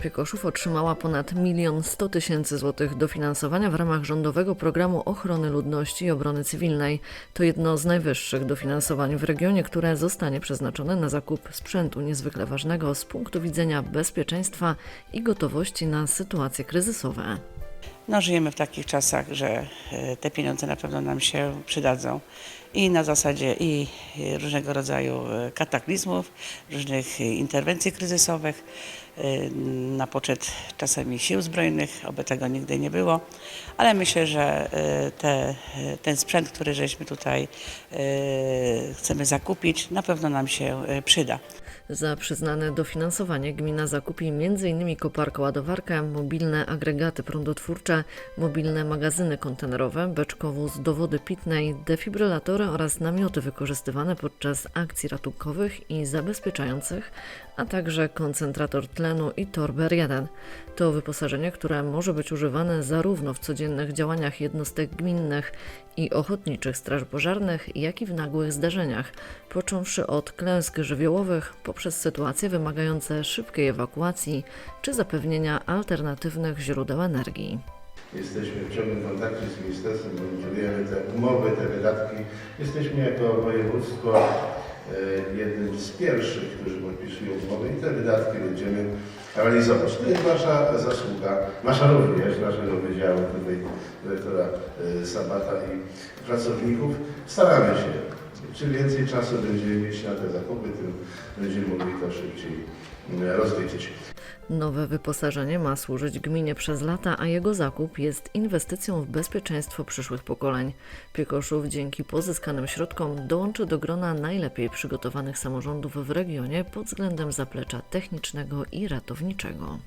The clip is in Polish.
Piekoszów otrzymała ponad milion sto tysięcy złotych dofinansowania w ramach rządowego programu ochrony ludności i obrony cywilnej. To jedno z najwyższych dofinansowań w regionie, które zostanie przeznaczone na zakup sprzętu niezwykle ważnego z punktu widzenia bezpieczeństwa i gotowości na sytuacje kryzysowe. No, żyjemy w takich czasach, że e, te pieniądze na pewno nam się przydadzą i na zasadzie i różnego rodzaju e, kataklizmów, różnych e, interwencji kryzysowych, na poczet czasami sił zbrojnych, oby tego nigdy nie było, ale myślę, że te, ten sprzęt, który żeśmy tutaj chcemy zakupić, na pewno nam się przyda. Za przyznane dofinansowanie gmina zakupi m.in. koparkę-ładowarkę, mobilne agregaty prądotwórcze, mobilne magazyny kontenerowe, beczkowóz do wody pitnej, defibrylatory oraz namioty wykorzystywane podczas akcji ratunkowych i zabezpieczających, a także koncentrator tlenu i torber 1. To wyposażenie, które może być używane zarówno w codziennych działaniach jednostek gminnych i ochotniczych straż pożarnych, jak i w nagłych zdarzeniach, począwszy od klęsk żywiołowych poprzez sytuacje wymagające szybkiej ewakuacji czy zapewnienia alternatywnych źródeł energii. Jesteśmy w ciągłym kontakcie z ministerstwem, monitorujemy te umowy, te wydatki. Jesteśmy jako województwo e, jednym z pierwszych, którzy podpisują umowy i te wydatki będziemy realizować. To jest Wasza zasługa, Wasza również, Naszego Wydziału, tutaj dyrektora e, Sabata i pracowników. Staramy się. Czym więcej czasu będziemy mieć na te zakupy, tym będziemy mogli to szybciej e, rozliczyć. Nowe wyposażenie ma służyć gminie przez lata, a jego zakup jest inwestycją w bezpieczeństwo przyszłych pokoleń. Piekoszów dzięki pozyskanym środkom dołączy do grona najlepiej przygotowanych samorządów w regionie pod względem zaplecza technicznego i ratowniczego.